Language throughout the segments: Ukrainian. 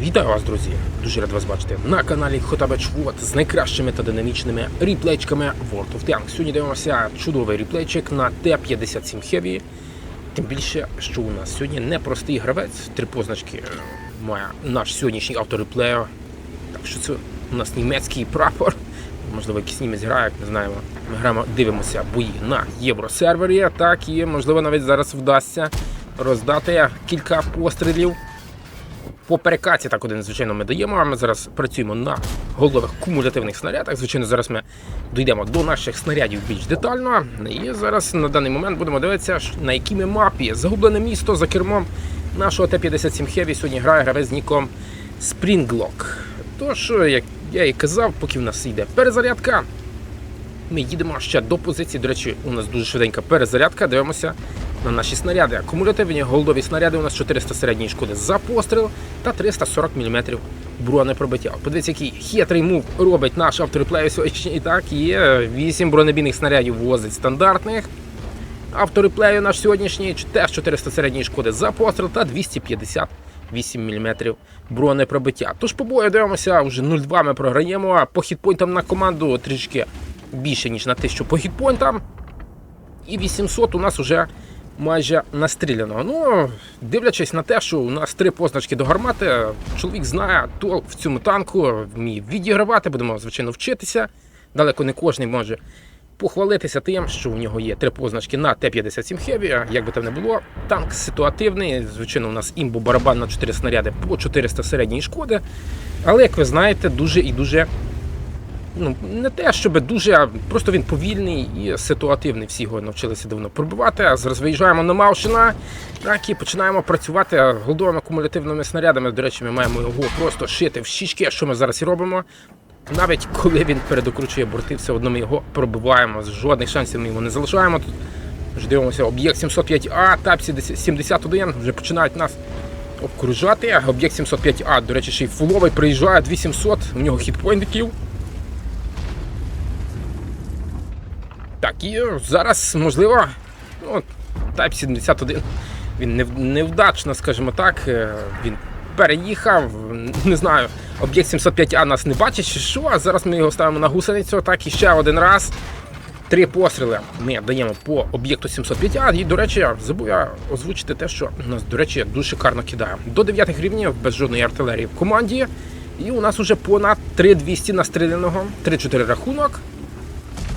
Вітаю вас, друзі! Дуже рад вас бачити на каналі Хотабач Вот з найкращими та динамічними ріплейчиками World of Tanks. Сьогодні дивимося чудовий ріплейчик на Т-57 Heavy. Тим більше, що у нас сьогодні непростий гравець, три позначки е, має наш сьогоднішній автореплеєр. Так що це у нас німецький прапор. Можливо, якийсь німець грає, як не знаємо. Ми граємо, дивимося бої на євросервері. Так і можливо навіть зараз вдасться роздати кілька пострілів по перекаті так один, звичайно, ми даємо. а Ми зараз працюємо на голових кумулятивних снарядах. Звичайно, зараз ми дійдемо до наших снарядів більш детально. І зараз на даний момент будемо дивитися, на якій ми мапі загублене місто за кермом нашого Т-57 Heavy сьогодні грає гравець з ніком Springlock. Тож, як я і казав, поки в нас йде перезарядка, ми їдемо ще до позиції. До речі, у нас дуже швиденька перезарядка. Дивимося на наші снаряди. Акумулятивні голдові снаряди у нас 400 середньої шкоди за постріл та 340 мм бронепробиття. Подивіться, який хитрий мув робить наш автореплей сьогодні. І так, є 8 бронебійних снарядів возить стандартних. Автореплею наш сьогоднішній теж 400 середньої шкоди за постріл та 258 мм бронепробиття. Тож по бою дивимося, вже 0-2 ми програємо, а по хітпойнтам на команду трішки більше, ніж на 1000 по хітпойнтам. І 800 у нас уже майже настріляно. Ну, дивлячись на те, що у нас три позначки до гармати, чоловік знає толк в цьому танку, вміє відігравати, будемо, звичайно, вчитися. Далеко не кожен може похвалитися тим, що у нього є три позначки на Т-57 Heavy, як би там не було. Танк ситуативний, звичайно, у нас імбо барабан на 4 снаряди по 400 середньої шкоди. Але, як ви знаєте, дуже і дуже ну не те, щоб дуже, просто він повільний і ситуативний. Всі його навчилися давно пробивати. А зараз виїжджаємо на Маушина, так і починаємо працювати голдовими кумулятивними снарядами. До речі, ми маємо його просто шити в щічки, що ми зараз і робимо. Навіть коли він передокручує борти, все одно ми його пробиваємо. З Жодних шансів ми його не залишаємо. Тут дивимося, об'єкт 705А, ТАП 71 вже починають нас обкружати. Об'єкт 705А, до речі, ще й фуловий приїжджає 2700, у нього хітпойнтиків. Так, і зараз, можливо, ну, Type 71. Він невдачно, скажімо так. е, Він переїхав. Не знаю, об'єкт 705А нас не бачить, чи що. А зараз ми його ставимо на гусеницю. Так, і ще один раз. Три постріли ми даємо по об'єкту 705А. І, до речі, я забув я озвучити те, що нас, до речі, дуже шикарно кидає. До 9 рівнів без жодної артилерії в команді. І у нас вже понад 3200 настріляного, 3-4 рахунок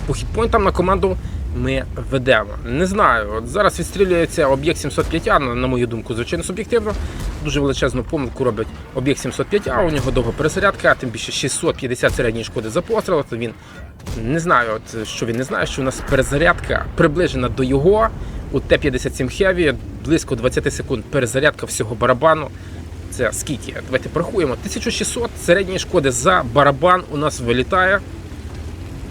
по хітпойнтам на команду ми ведемо. Не знаю, от зараз відстрілюється об'єкт 705А, на, на мою думку, звичайно, суб'єктивно. Дуже величезну помилку робить об'єкт 705А, у нього довга перезарядка, тим більше 650 середньої шкоди за постріл, то він не знаю, от, що він не знає, що у нас перезарядка приближена до його. У Т-57 Heavy близько 20 секунд перезарядка всього барабану. Це скільки? Давайте порахуємо. 1600 середньої шкоди за барабан у нас вилітає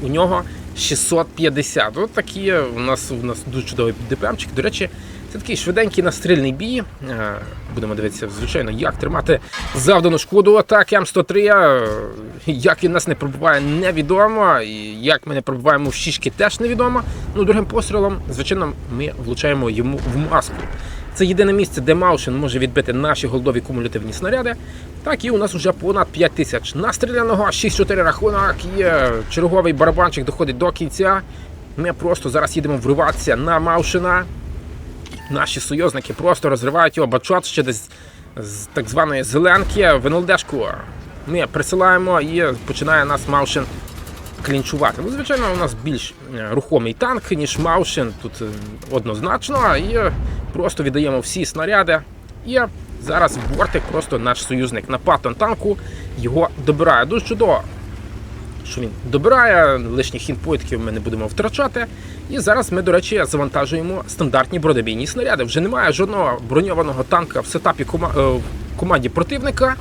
у нього 650. От такі у нас у нас дуже чудовий ДПМчик. До речі, це такий швиденький настрільний бій. Е, Будемо дивитися, звичайно, як тримати завдану шкоду. Так, М103. е, Як він нас не пробиває, невідомо. І як ми не пробиваємо в щічки, теж невідомо. Ну, другим пострілом, звичайно, ми влучаємо йому в маску. Це єдине місце, де Маушен може відбити наші голдові кумулятивні снаряди. Так, і у нас вже понад 5 тисяч настріляного, 6-4 рахунок, є черговий барабанчик доходить до кінця. Ми просто зараз їдемо вриватися на Маушина. Наші союзники просто розривають його бачот ще десь з так званої зеленки в НЛДшку. Ми присилаємо і починає нас Маушин клінчувати. Ну, звичайно, у нас більш е, рухомий танк, ніж Маушин, тут е, однозначно. І просто віддаємо всі снаряди. І зараз бортик, просто наш союзник на паттон танку його добирає. Дуже чудово, що він добирає, лишніх хінпойтків ми не будемо втрачати. І зараз ми, до речі, завантажуємо стандартні бронебійні снаряди. Вже немає жодного броньованого танка в сетапі кома- е, в команді противника.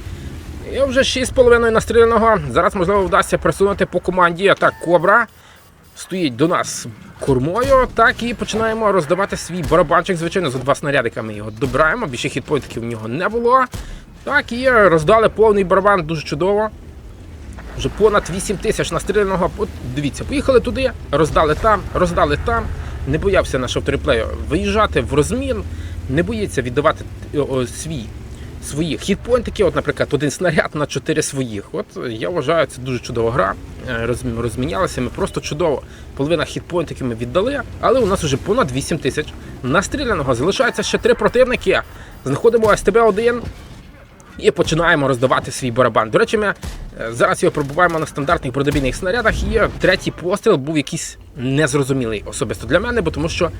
І вже 6,5 настріляного. Зараз, можливо, вдасться присунути по команді. Так, Кобра стоїть до нас кормою. Так, і починаємо роздавати свій барабанчик. Звичайно, за два снарядика ми його добираємо. Більше хітпойнтів у нього не було. Так, і роздали повний барабан, дуже чудово. Вже понад 8 тисяч настріляного. От дивіться, поїхали туди, роздали там, роздали там. Не боявся наш автореплеєр виїжджати в розмін, не боїться віддавати свій своїх хітпойнтики, от, наприклад, один снаряд на 4 своїх. От я вважаю, це дуже чудова гра. Е, роз- Розмінялися ми просто чудово. Половина хітпойнтиків ми віддали, але у нас вже понад 8 тисяч настріляного. Залишається ще три противники. Знаходимо СТБ-1 і починаємо роздавати свій барабан. До речі, ми е, зараз його пробуваємо на стандартних бродобійних снарядах. І третій постріл був якийсь незрозумілий особисто для мене, бо тому що.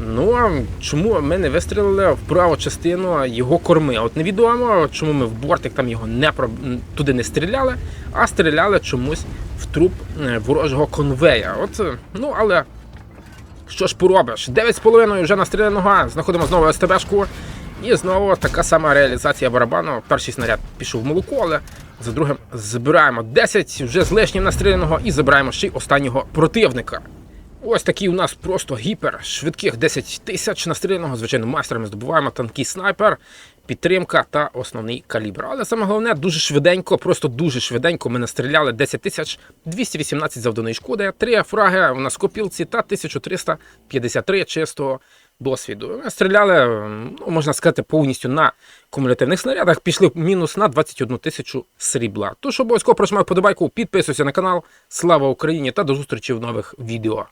Ну, а чому ми не вистрілили в праву частину його корми? От невідомо, чому ми в бортик там його не про... туди не стріляли, а стріляли чомусь в труп е, ворожого конвея. От, е, ну, але що ж поробиш? 9,5 вже настріляного, знаходимо знову СТБшку. І знову така сама реалізація барабану. Перший снаряд пішов в молоко, але за другим збираємо 10 вже з лишнім настріляного і забираємо ще й останнього противника. Ось такий у нас просто гіпер швидких 10 тисяч настріляного. Звичайно, майстерами здобуваємо танкий снайпер, підтримка та основний калібр. Але саме головне, дуже швиденько, просто дуже швиденько ми настріляли 10 тисяч 218 завданої шкоди, 3 фраги в нас копілці та 1353 чистого досвіду. Ми стріляли, ну, можна сказати, повністю на кумулятивних снарядах. Пішли мінус на 21 тисячу срібла. Тож обов'язково прожимай подобайку, підписуйся на канал. Слава Україні та до зустрічі в нових відео.